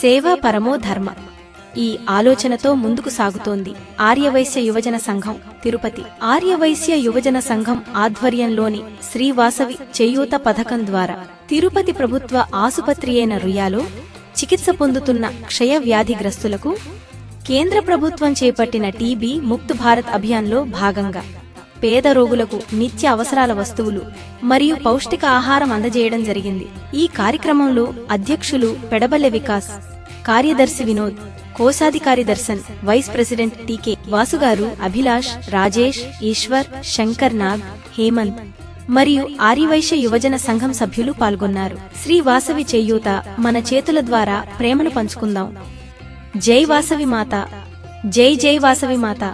సేవా పరమో ధర్మ. ఈ ఆలోచనతో ముందుకు సాగుతోంది ఆర్యవైశ్య యువజన సంఘం తిరుపతి. ఆర్యవైశ్య యువజన సంఘం ఆధ్వర్యంలోని శ్రీవాసవి చేయూత పథకం ద్వారా తిరుపతి ప్రభుత్వ ఆసుపత్రి అయిన రుయాలో చికిత్స పొందుతున్న క్షయ వ్యాధిగ్రస్తులకు కేంద్ర ప్రభుత్వం చేపట్టిన టీబీ ముక్త్ భారత్ అభియాన్లో భాగంగా పేద రోగులకు నిత్య అవసరాల వస్తువులు మరియు పౌష్టిక ఆహారం అందజేయడం జరిగింది. ఈ కార్యక్రమంలో అధ్యక్షులు పెడబల్లె వికాస్ కార్యదర్శి వినోద్ కోశాధికారి Darshan vice president T K వాసుగారు Abhilash Rajesh Eshwar Shankar Nag Hemanth మరియు ఆర్యవైశ్య యువజన సంఘం సభ్యులు పాల్గొన్నారు. శ్రీ వాసవి చేయూత మన చేతుల ద్వారా ప్రేమను పంచుకుందాం. జై వాసవి మాత జై జై వాసవి మాత.